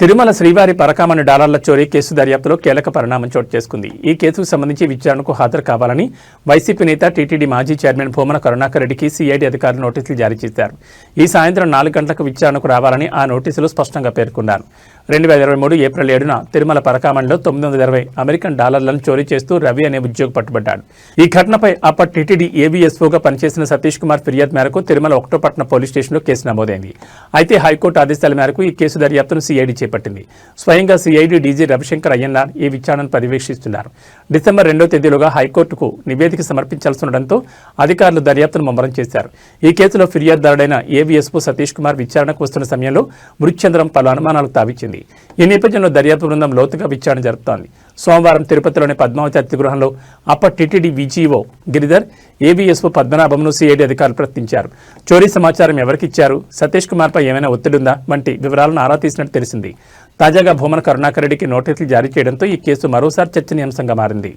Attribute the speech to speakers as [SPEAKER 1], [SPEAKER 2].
[SPEAKER 1] తిరుమల శ్రీవారి పరకామణి డాలర్ల చోరీ కేసు దర్యాప్తులో కీలక పరిణామం చోటు చేసుకుంది. ఈ కేసుకు సంబంధించి విచారణకు హాజరు కావాలని వైసీపీ నేత టీటీడీ మాజీ చైర్మన్ భూమన కరుణాకర్ రెడ్డికి సిఐడి అధికారులు నోటీసులు జారీ చేశారు. ఈ సాయంత్రం నాలుగు గంటలకు విచారణకు రావాలని ఆ నోటీసులు స్పష్టంగా పేర్కొన్నారు. రెండు వేల ఇరవై మూడు ఏప్రిల్ ఏడున తిరుమల పరకామణిలో తొమ్మిది వందల ఇరవై అమెరికన్ డాలర్లను చోరీ చేస్తూ రవి అనే ఉద్యోగి పట్టుబడ్డాడు. ఈ ఘటనపై అప్పటి టీటీడీ ఏబీఎస్ఓగా పనిచేసిన సతీష్ కుమార్ ఫిర్యాదు మేరకు తిరుమల ఒకటోపట్నం పోలీస్ స్టేషన్లో కేసు నమోదైంది. అయితే హైకోర్టు ఆదేశాల మేరకు ఈ కేసు దర్యాప్తును సిఐడి చేపట్టింది. స్వయంగా సిఐడి డీజీ రవిశంకర్ అయ్యన్నార్ ఈ విచారణను పర్యవేక్షిస్తున్నారు. డిసెంబర్ రెండో తేదీలోగా హైకోర్టుకు నివేదిక సమర్పించాల్సి ఉండడంతో అధికారులు దర్యాప్తును ముమ్మరం చేశారు. ఈ కేసులో ఫిర్యాదుదారుడైన ఏవీఎస్ఓ సతీష్ కుమార్ విచారణకు వస్తున్న సమయంలో మృతి పలు అనుమానాలకు తావిచ్చింది. ఈ నేపథ్యంలో దర్యాప్తు బృందం లోతుగా విచారణ జరుపుతోంది. సోమవారం తిరుపతిలోని పద్మావతి అతిథిగృహంలో గృహంలో అప్పటి టీటీడీ విజీఓ గిరిధర్ ఏబిఎస్ఓ పద్మనాభంను సిఐడి అధికారులు ప్రశ్నించారు. చోరీ సమాచారం ఎవరికిచ్చారు సతీష్ కుమార్పై ఏమైనా ఒత్తిడుందా వంటి వివరాలను ఆరా తీసినట్టు తెలిసింది. తాజాగా భూమన కరుణాకర్ రెడ్డికి నోటీసులు జారీ చేయడంతో ఈ కేసు మరోసారి చర్చనీయాంశంగా మారింది.